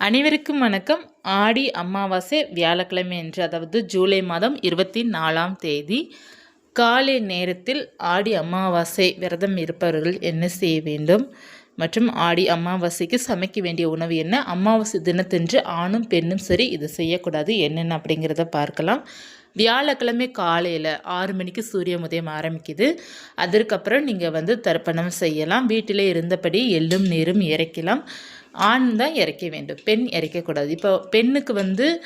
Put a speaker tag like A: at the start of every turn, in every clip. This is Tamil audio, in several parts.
A: அனைவருக்கும் வணக்கம். ஆடி அமாவாசை வியாழக்கிழமை என்று அதாவது ஜூலை மாதம் இருபத்தி நாலாம் தேதி காலை நேரத்தில் ஆடி அமாவாசை விரதம் இருப்பவர்கள் என்ன செய்ய வேண்டும்? மற்றும் ஆடி அமாவாசைக்கு சமைக்க வேண்டிய உணவு என்ன? அமாவாசை தினத்தன்று ஆணும் பெண்ணும் சரி இது செய்யக்கூடாது என்னென்ன அப்படிங்கிறத பார்க்கலாம். வியாழக்கிழமை காலையில் ஆறு மணிக்கு சூரிய உதயம் ஆரம்பிக்குது. அதற்கப்புறம் நீங்கள் வந்து தர்ப்பணம் செய்யலாம். வீட்டிலே இருந்தபடி எள்ளும் நீரும் இறைக்கலாம். ஆண் தான் இறைக்க வேண்டும். பெண் இறைக்கக்கூடாது. இப்போ பெண்ணுக்கு வந்து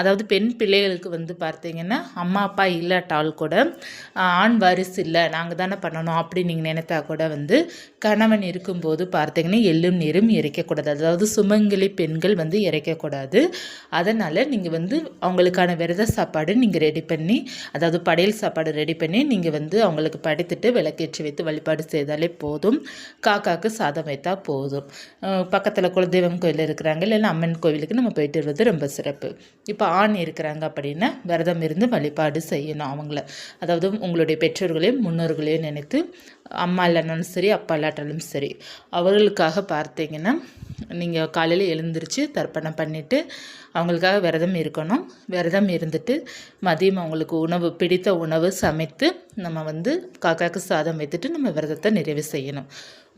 A: அதாவது பெண் பிள்ளைகளுக்கு வந்து பார்த்தீங்கன்னா அம்மா அப்பா இல்லாட்டால் கூட ஆண் வாரிசு இல்லை நாங்கள் தானே பண்ணணும் அப்படி நீங்கள் நினைத்தா கூட வந்து கணவன் இருக்கும்போது பார்த்தீங்கன்னா எள்ளும் நீரும் இறைக்கக்கூடாது. அதாவது சுமங்கலி பெண்கள் வந்து இறைக்கக்கூடாது. அதனால் நீங்கள் வந்து அவங்களுக்கான விரத சாப்பாடு நீங்கள் ரெடி பண்ணி அதாவது படையல் சாப்பாடு ரெடி பண்ணி நீங்கள் வந்து அவங்களுக்கு படைத்துட்டு விளக்கேற்றி வைத்து வழிபாடு செய்தாலே போதும். காக்காவுக்கு சாதம் வைத்தா போதும். பக்கத்தில் குலதெய்வம் கோயில் இருக்கிறாங்க இல்லைன்னா அம்மன் கோவிலுக்கு நம்ம போயிட்டு வருவது ரொம்ப சிறப்பு. இப்போ இப்போ ஆண் இருக்கிறாங்க அப்படின்னா விரதம் இருந்து வழிபாடு செய்யணும் அவங்கள. அதாவது உங்களுடைய பெற்றோர்களையும் முன்னோர்களையும் நினைத்து அம்மா இல்லைனாலும் சரி அப்பா இல்லாட்டாலும் சரி அவர்களுக்காக பார்த்தீங்கன்னா நீங்கள் காலையில் எழுந்திரிச்சு தர்ப்பணம் பண்ணிவிட்டு அவங்களுக்காக விரதம் இருக்கணும். விரதம் இருந்துட்டு மதியம் அவங்களுக்கு உணவு பிடித்த உணவு சமைத்து நம்ம வந்து காக்காக்கு சாதம் வைத்துட்டு நம்ம விரதத்தை நிறைவு செய்யணும்.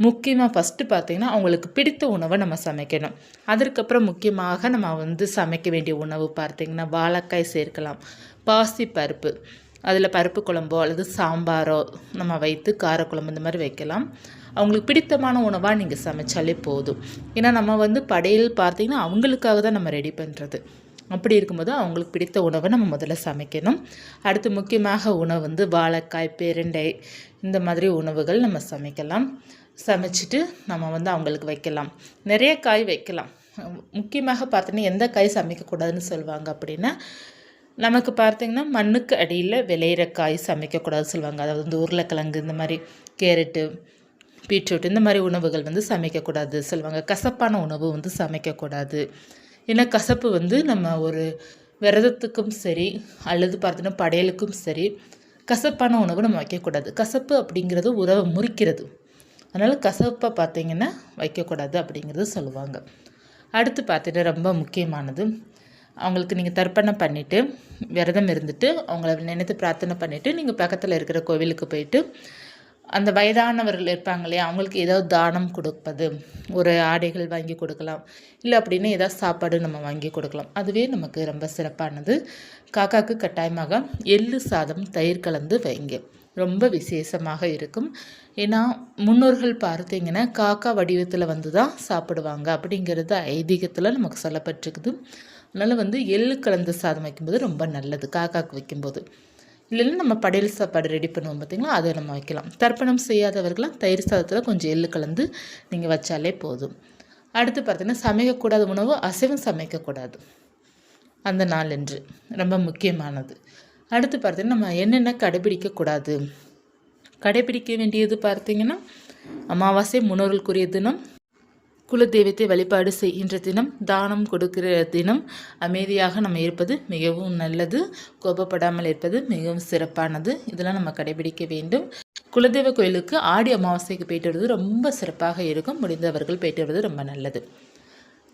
A: முக்கியமாக ஃபஸ்ட்டு பார்த்திங்கன்னா அவங்களுக்கு பிடித்த உணவை நம்ம சமைக்கணும். அதற்கப்புறம் முக்கியமாக நம்ம வந்து சமைக்க வேண்டிய உணவு பார்த்திங்கன்னா வாழைக்காய் சேர்க்கலாம். பாசி பருப்பு அதில் பருப்பு குழம்போ அல்லது சாம்பாரோ நம்ம வைத்து காரக்குழம்பு இந்த மாதிரி வைக்கலாம். அவங்களுக்கு பிடித்தமான உணவாக நீங்கள் சமைச்சாலே போதும். ஏன்னா நம்ம வந்து படையல் பார்த்திங்கன்னா அவங்களுக்காக தான் நம்ம ரெடி பண்ணுறது அப்படி இருக்கும்போது அவங்களுக்கு பிடித்த உணவை நம்ம முதல்ல சமைக்கணும். அடுத்து முக்கியமாக உணவு வந்து வாழைக்காய் பேரண்டை இந்த மாதிரி உணவுகள் நம்ம சமைக்கலாம். சமைச்சிட்டு நம்ம வந்து அவங்களுக்கு வைக்கலாம். நிறைய காய் வைக்கலாம். முக்கியமாக பார்த்தீங்கன்னா எந்த காய் சமைக்கக்கூடாதுன்னு சொல்லுவாங்க அப்படின்னா நமக்கு பார்த்திங்கன்னா மண்ணுக்கு அடியில் விளையிற காய் சமைக்கக்கூடாதுன்னு சொல்லுவாங்க. அதாவது வந்து உருளைக்கிழங்கு இந்த மாதிரி கேரட்டு பீட்ரூட் இந்த மாதிரி உணவுகள் வந்து சமைக்கக்கூடாது. சொல்லுவாங்க கசப்பான உணவு வந்து சமைக்கக்கூடாது. ஏன்னா கசப்பு வந்து நம்ம ஒரு விரதத்துக்கும் சரி அல்லது பார்த்தோன்னா படையலுக்கும் சரி கசப்பான உணவு நம்ம வைக்கக்கூடாது. கசப்பு அப்படிங்கிறது உறவை முறிக்கிறது. அதனால் கசப்பை பார்த்திங்கன்னா வைக்கக்கூடாது அப்படிங்கிறது சொல்லுவாங்க. அடுத்து பார்த்துட்டு ரொம்ப முக்கியமானது அவங்களுக்கு நீங்கள் தர்ப்பணம் பண்ணிவிட்டு விரதம் இருந்துட்டு அவங்கள நினைத்து பிரார்த்தனை பண்ணிவிட்டு நீங்கள் பக்கத்தில் இருக்கிற கோவிலுக்கு போயிட்டு அந்த வயதானவர்கள் இருப்பாங்க இல்லையா அவங்களுக்கு ஏதாவது தானம் கொடுப்பது ஒரு ஆடைகள் வாங்கி கொடுக்கலாம் இல்லை அப்படின்னு ஏதாவது சாப்பாடு நம்ம வாங்கி கொடுக்கலாம். அதுவே நமக்கு ரொம்ப சிறப்பானது. காக்காவுக்கு கட்டாயமாக எள்ளு சாதம் தயிர் கலந்து வைங்க. ரொம்ப விசேஷமாக இருக்கும். ஏன்னா முன்னோர்கள் பார்த்தீங்கன்னா காக்கா வடிவத்தில் வந்து தான் சாப்பிடுவாங்க அப்படிங்கிறது ஐதீகத்தில் நமக்கு சொல்லப்பட்டிருக்குது. அதனால் வந்து எள்ளு கலந்து சாதம் வைக்கும்போது ரொம்ப நல்லது காக்காவுக்கு வைக்கும்போது. இல்லைன்னா நம்ம படையல் சாப்பாடு ரெடி பண்ணுவோம் பார்த்திங்களா? அதை நம்ம வைக்கலாம். தர்ப்பணம் செய்யாதவர்களாம் தயிர் சாதத்தில் கொஞ்சம் எள்ளு கலந்து நீங்கள் வச்சாலே போதும். அடுத்து பார்த்திங்கன்னா சமைக்கக்கூடாத உணவு அசைவம் சமைக்கக்கூடாது. அந்த நாள் என்று. ரொம்ப முக்கியமானது. அடுத்து பார்த்திங்கன்னா நம்ம என்னென்ன கடைபிடிக்கக்கூடாது? கடைபிடிக்க வேண்டியது பார்த்திங்கன்னா அமாவாசை முன்னோர்களுக்குரிய தினம் குலதெய்வத்தை வழிபாடு செய்கின்ற தினம் தானம் கொடுக்கிற தினம் அமைதியாக நம்ம இருப்பது மிகவும் நல்லது. கோபப்படாமல் இருப்பது மிகவும் சிறப்பானது. இதெல்லாம் நம்ம கடைபிடிக்க வேண்டும். குலதெய்வ கோயிலுக்கு ஆடி அமாவாசைக்கு போயிட்டு வருவது ரொம்ப சிறப்பாக இருக்கும். முடிந்தவர்கள் போயிட்டு வருவது ரொம்ப நல்லது.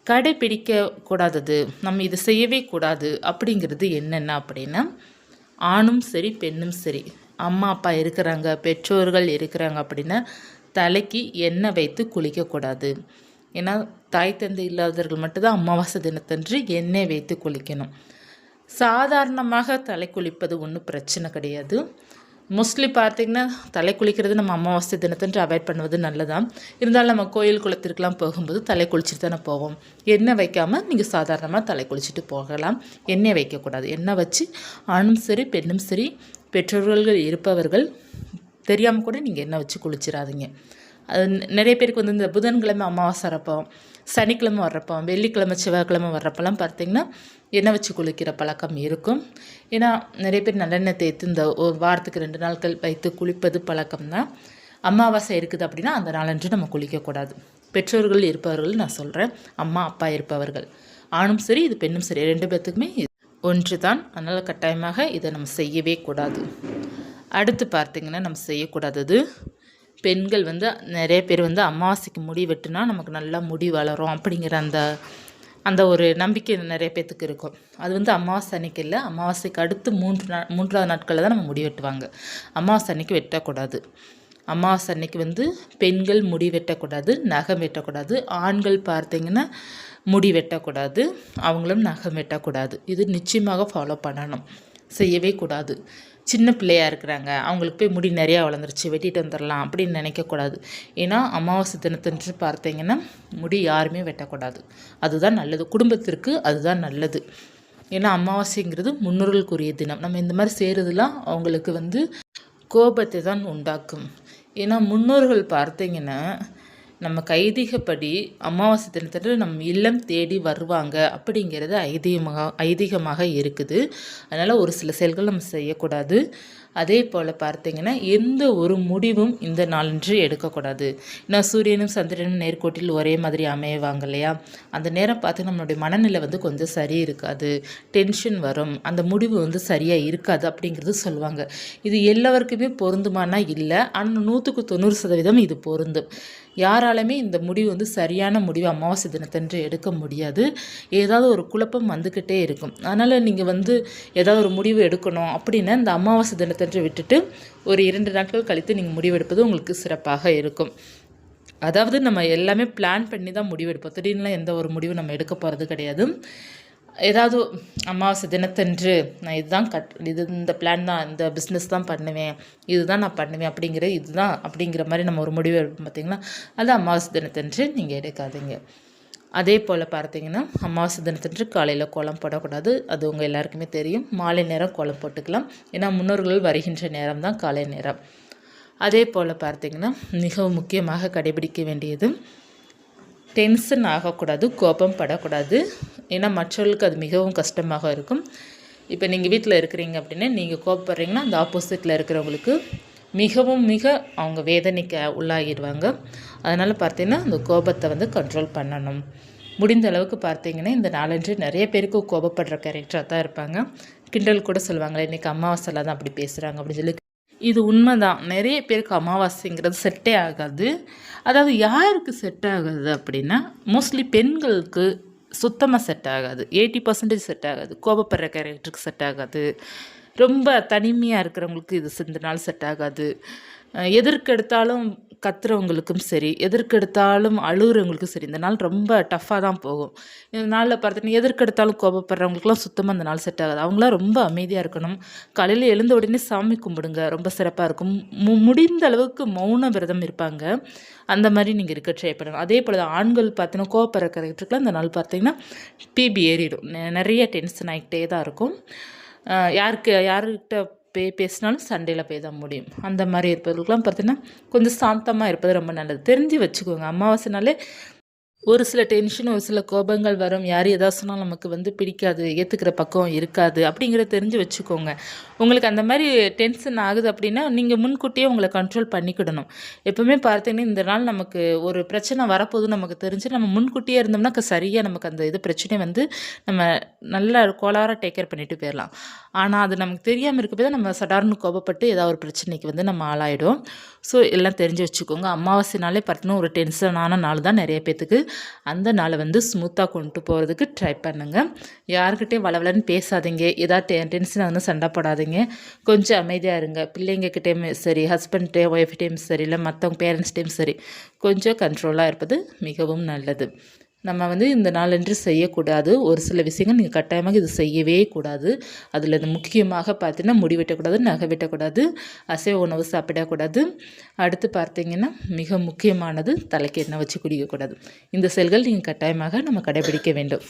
A: கடைபிடிக்க கூடாதது நம்ம இது செய்யவே கூடாது அப்படிங்கிறது என்னென்ன அப்படின்னா ஆணும் சரி பெண்ணும் சரி. அம்மா அப்பா இருக்கிறாங்க பெற்றோர்கள் இருக்கிறாங்க அப்படின்னா தலைக்கு எண்ணெய் வைத்து குளிக்கக்கூடாது. ஏன்னா தாய் தந்தை இல்லாதவர்கள் மட்டும்தான் அமாவாசை தினத்தன்று எண்ணெய் வைத்து குளிக்கணும். சாதாரணமாக தலை குளிப்பது ஒன்றும் பிரச்சனை கிடையாது. மோஸ்ட்லி பார்த்திங்கன்னா தலை குளிக்கிறது நம்ம அமாவாசை தினத்தன்று அவாய்ட் பண்ணுவது நல்லதான் இருந்தாலும் நம்ம கோயில் குளத்திற்கெலாம் போகும்போது தலை குளிச்சுட்டு தானே போவோம். எண்ணெய் வைக்காமல் நீங்கள் சாதாரணமாக தலை குளிச்சுட்டு போகலாம். எண்ணெய் வைக்கக்கூடாது. எண்ணெய் வச்சு ஆணும் சரி பெண்ணும் சரி பெற்றோர்கள் இருப்பவர்கள் தெரியாமல் கூட நீங்கள் எண்ணெய் வச்சு குளிச்சிடாதீங்க. அது நிறைய பேருக்கு வந்து இந்த புதன்கிழமை அமாவாசை வரப்போ சனிக்கிழமை வர்றப்போ வெள்ளிக்கிழமை செவ்வாய்க்கிழமை வர்றப்பெல்லாம் பார்த்திங்கன்னா எண்ணெய் வச்சு குளிக்கிற பழக்கம் இருக்கும். ஏன்னா நிறைய பேர் நல்லெண்ணெய் தேய்த்து இந்த வாரத்துக்கு ரெண்டு நாட்கள் வைத்து குளிப்பது பழக்கம் தான். அமாவாசை இருக்குது அப்படின்னா அந்த நாளன்று நம்ம குளிக்கக்கூடாது. பெற்றோர்கள் இருப்பவர்கள் நான் சொல்கிறேன் அம்மா அப்பா இருப்பவர்கள். ஆணும் சரி இது பெண்ணும் சரி. ரெண்டு பேர்த்துக்குமே ஒன்று தான். அதனால் கட்டாயமாக இதை நம்ம செய்யவே கூடாது. அடுத்து பார்த்திங்கன்னா நம்ம செய்யக்கூடாதது பெண்கள் வந்து நிறைய பேர் வந்து அமாவாசைக்கு முடி வெட்டினா நமக்கு நல்லா முடி வளரும் அப்படிங்கிற அந்த அந்த ஒரு நம்பிக்கை நிறைய பேர்த்துக்கு இருக்கும். அது வந்து அமாவாசை அன்னைக்கு இல்லை அமாவாசைக்கு அடுத்து மூன்று நா மூன்றாவது நாட்களில் தான் நம்ம முடி வெட்டுவாங்க. அமாவாசை அன்னைக்கு வெட்டக்கூடாது. அமாவாசை அன்னைக்கு வந்து பெண்கள் முடி வெட்டக்கூடாது நகம் வெட்டக்கூடாது. ஆண்கள் பார்த்திங்கன்னா முடி வெட்டக்கூடாது அவங்களும் நகம் வெட்டக்கூடாது. இது நிச்சயமாக ஃபாலோ பண்ணணும். செய்யவே கூடாது. சின்ன பிள்ளையாக இருக்கிறாங்க. அவங்களுக்கு போய் முடி நிறையா வளர்ந்துருச்சு. வெட்டிட்டு வந்துடலாம் அப்படின்னு நினைக்கக்கூடாது ஏன்னா அமாவாசை தினத்தன்று பார்த்தீங்கன்னா முடி யாருமே வெட்டக்கூடாது. அதுதான் நல்லது. குடும்பத்திற்கு அதுதான் நல்லது. ஏன்னா அமாவாசைங்கிறது முன்னோர்களுக்குரிய தினம். நம்ம இந்த மாதிரி செய்கிறதுலாம் அவங்களுக்கு வந்து கோபத்தை தான் உண்டாக்கும். ஏன்னா முன்னோர்கள் பார்த்தீங்கன்னா நம்ம கைதிகப்படி அமாவாசை தினத்தன்று நம் இல்லம் தேடி வருவாங்க அப்படிங்கிறது ஐதீகமாக ஐதீகமாக இருக்குது. அதனால் ஒரு சில செயல்கள் நம்ம செய்யக்கூடாது. அதே போல் பார்த்தீங்கன்னா எந்த ஒரு முடிவும் இந்த நாளன்று எடுக்கக்கூடாது. ஏன்னா சூரியனும் சந்திரனும் நேர்கோட்டில் ஒரே மாதிரி அமையவாங்க இல்லையா? அந்த நேரம் பார்த்து நம்மளுடைய மனநிலை வந்து கொஞ்சம் சரி இருக்காது. டென்ஷன் வரும். அந்த முடிவு வந்து சரியாக இருக்காது அப்படிங்கிறது சொல்லுவாங்க. இது எல்லாருக்குமே பொருந்துமானா இல்லை. ஆனால் நூற்றுக்கு தொண்ணூறு சதவீதம் இது பொருந்தும். யாராலுமே இந்த முடிவு வந்து சரியான முடிவு அமாவாசை தினத்தன்று எடுக்க முடியாது. ஏதாவது ஒரு குழப்பம் வந்துக்கிட்டே இருக்கும். அதனால் நீங்கள் வந்து ஏதாவது ஒரு முடிவு எடுக்கணும் அப்படின்னா இந்த அமாவாசை தினத்தன்று விட்டுட்டு ஒரு இரண்டு நாட்கள் கழித்து நீங்கள் முடிவெடுப்பது உங்களுக்கு சிறப்பாக இருக்கும். அதாவது நம்ம எல்லாமே பிளான் பண்ணி தான் முடிவெடுப்போம். திடீர்னுலாம் எந்த ஒரு முடிவும் நம்ம எடுக்க போகிறது கிடையாது. ஏதாவது அமாவாசை தினத்தன்று நான் இதுதான் கட் இது இந்த பிளான் தான் இந்த பிஸ்னஸ் தான் பண்ணுவேன் இதுதான் நான் பண்ணுவேன் அப்படிங்கிற இதுதான் அப்படிங்கிற மாதிரி நம்ம ஒரு முடிவு எடுப்போம் பார்த்திங்கன்னா அது அமாவாசை தினத்தன்று நீங்கள் எடுக்காதீங்க. அதே போல் பார்த்தீங்கன்னா அமாவாசை தினத்தன்று காலையில் கோலம் போடக்கூடாது. அது உங்கள் எல்லாருக்குமே தெரியும். மாலை நேரம் கோலம் போட்டுக்கலாம். ஏன்னா முன்னோர்கள் வருகின்ற நேரம் தான் காலை நேரம். அதே போல் பார்த்தீங்கன்னா மிகவும் முக்கியமாக கடைபிடிக்க வேண்டியது டென்ஷன் ஆகக்கூடாது கோபம் படக்கூடாது. ஏன்னா மற்றவர்களுக்கு அது மிகவும் கஷ்டமாக இருக்கும். இப்போ நீங்கள் வீட்டில் இருக்கிறீங்க அப்படின்னா நீங்கள் கோபப்படுறீங்கன்னா அந்த ஆப்போசிட்டில் இருக்கிறவங்களுக்கு மிகவும் மிக அவங்க வேதனைக்கு உள்ளாகிடுவாங்க. அதனால் பார்த்தீங்கன்னா அந்த கோபத்தை வந்து கண்ட்ரோல் பண்ணணும். முடிந்த அளவுக்கு பார்த்தீங்கன்னா இந்த நாலஞ்சு நிறைய பேருக்கு கோபப்படுற கேரக்டராக தான் இருப்பாங்க. கிண்டல் கூட சொல்லுவாங்களே இன்றைக்கி அமாவாசையில் தான் அப்படி பேசுகிறாங்க அப்படின்னு சொல்லி இது உண்மைதான். நிறைய பேருக்கு அமாவாசைங்கிறது செட்டே ஆகாது. அதாவது யாருக்கு செட் ஆகுது அப்படின்னா மோஸ்ட்லி பெண்களுக்கு சுத்தமாக செட் ஆகாது. எயிட்டி பர்சன்டேஜ் செட் ஆகாது. கோபப்படுற கேரக்டருக்கு செட் ஆகாது. ரொம்ப தனிமையாக இருக்கிறவங்களுக்கு இது இந்த நாள் செட் ஆகாது எதற்கெடுத்தாலும் கத்துறவங்களுக்கும் சரி எதற்கெடுத்தாலும் அழுகுறவங்களுக்கும் சரி இந்த நாள் ரொம்ப டஃப்பாக தான் போகும். இந்த நாளில் பார்த்தீங்கன்னா எதற்கெடுத்தாலும் கோபப்படுறவங்களுக்குலாம் சுத்தமாக இந்த நாள் செட் ஆகாது. அவங்களாம் ரொம்ப அமைதியாக இருக்கணும். காலையில் எழுந்த உடனே சாமி கும்பிடுங்க ரொம்ப சிறப்பாக இருக்கும். மு முடிந்த அளவுக்கு மௌன விரதம் இருப்பாங்க. அந்த மாதிரி நீங்கள் இருக்க ட்ரை பண்ணணும். அதே போல் தான் ஆண்கள் பார்த்தீங்கன்னா கோபப்படுற கரெக்டருக்குலாம் இந்த நாள் பார்த்தீங்கன்னா பிபி ஏறிடும். நிறைய டென்ஷன் ஆகிட்டே தான் இருக்கும். யாருக்கு யாருக்கிட்ட பே பேசினாலும் சண்டையில் போய் தான் முடியும். அந்த மாதிரி இருப்பவர்களுக்கெல்லாம் பார்த்தீங்கன்னா கொஞ்சம் சாந்தமாக இருப்பது ரொம்ப நல்லது. தெரிஞ்சு வச்சுக்கோங்க. அமாவாசைனாலே ஒரு சில டென்ஷன் ஒரு சில கோபங்கள் வரும். யார் எதா சொன்னால் நமக்கு வந்து பிடிக்காது ஏற்றுக்கிற பக்கம் இருக்காது அப்படிங்கிறத தெரிஞ்சு வச்சுக்கோங்க. உங்களுக்கு அந்த மாதிரி டென்ஷன் ஆகுது அப்படின்னா நீங்கள் முன்கூட்டியே உங்களை கண்ட்ரோல் பண்ணிக்கிடணும். எப்போவுமே பார்த்தீங்கன்னா இந்த நாள் நமக்கு ஒரு பிரச்சனை வரப்போகுது நமக்கு தெரிஞ்சு நம்ம முன்கூட்டியே இருந்தோம்னா சரியாக நமக்கு அந்த இது பிரச்சனையை வந்து நம்ம நல்லா கோளாராக டேக் கேர் பண்ணிட்டு போயிடலாம். ஆனால் அது நமக்கு தெரியாமல் இருக்கப்போ நம்ம சடார்னு கோபப்பட்டு ஏதாவது ஒரு பிரச்சனைக்கு வந்து நம்ம ஆளாயிடும் ஸோ எல்லாம் தெரிஞ்சு வச்சுக்கோங்க. அமாவாசைனாலே பார்த்தீங்கன்னா ஒரு டென்ஷனான நாள் தான் நிறைய பேத்துக்கு அந்த நாளை வந்து ஸ்மூத்தாக கொண்டு போகிறதுக்கு ட்ரை பண்ணுங்கள் யாருக்கிட்டே வளவலன்னு பேசாதீங்க. ஏதாவது டென்ஷனாக வந்து சண்டை போடாதீங்க. கொஞ்சம் அமைதியாக இருங்க. பிள்ளைங்கக்கிட்டேயும் சரி ஹஸ்பண்ட்டையும் ஒய்ஃப்டையும் சரி இல்லை மற்றவங்க பேரண்ட்ஸ்டையும் சரி கொஞ்சம் கண்ட்ரோலாக இருப்பது மிகவும் நல்லது. நம்ம வந்து இந்த நாளன்று செய்யக்கூடாது. ஒரு சில விஷயங்கள் நீங்கள் கட்டாயமாக இது செய்யவே கூடாது. அதில் இது முக்கியமாக பார்த்தீங்கன்னா முடி வெட்டக்கூடாது நகை வெட்டக்கூடாது அசைவ உணவு சாப்பிடக்கூடாது. அடுத்து பார்த்தீங்கன்னா மிக முக்கியமானது தலைக்கு எண்ணெய் வச்சு குடிக்கக்கூடாது. இந்த செயல்கள் நீங்கள் கட்டாயமாக நம்ம கடைபிடிக்க வேண்டும்.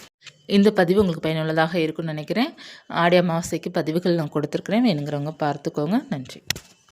A: இந்த பதிவு உங்களுக்கு பயனுள்ளதாக இருக்கும்னு நினைக்கிறேன். ஆடி அமாவாசைக்கு பதிவுகள் நான் கொடுத்துருக்குறேன். வேணுங்கிறவங்க பார்த்துக்கோங்க. நன்றி.